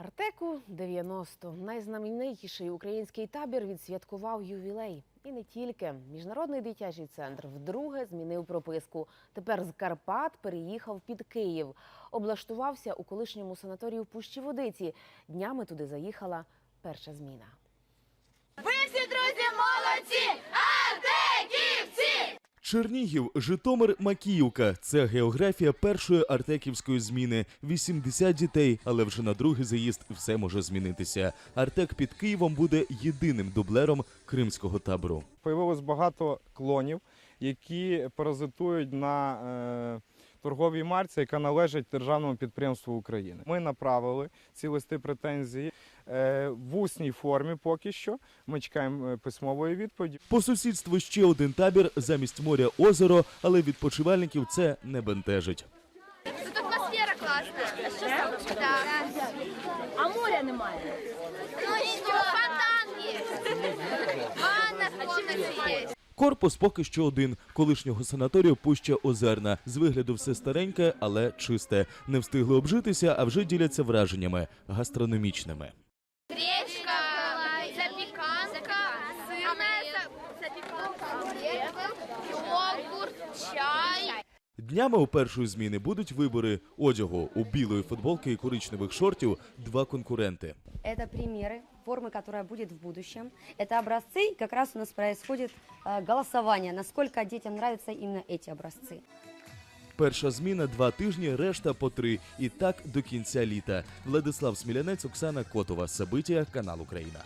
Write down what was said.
Артеку 90 найзнаменитіший український табір відсвяткував ювілей. І не тільки міжнародний дитячий центр вдруге змінив прописку. Тепер з Карпат переїхав під Київ. Облаштувався у колишньому санаторії в Пущі Водиці. Днями туди заїхала перша зміна. Чернігів, Житомир, Макіївка це географія першої артеківської зміни. 80 дітей, але вже на другий заїзд все може змінитися. Артек під Києвом буде єдиним дублером кримського табору. Появилось багато клонів, які паразитують на е, торговій марці, яка належить державному підприємству України. Ми направили ці листи претензії в усній формі поки що. Ми чекаємо е, письмової відповіді. По сусідству ще один табір замість моря озеро, але відпочивальників це не бентежить. Тут атмосфера класна. Що саме? Так. А моря немає. Ну що, фонтан є. Ванна в комнаті є. Корпус поки що один колишнього санаторію Пуща Озерна. З вигляду все стареньке, але чисте. Не встигли обжитися, а вже діляться враженнями гастрономічними. йогурт, чай. Днями у першої зміни будуть вибори одягу у білої футболки і коричневих шортів. Два конкуренти. Это примеры формы, которая будет в будущем. Это образцы, и как раз у нас происходит э, голосование, насколько детям нравятся именно эти образцы. Перша зміна два тижні, решта по три. І так до кінця літа. Владислав Смілянець, Оксана Котова. Сабиття, канал Україна.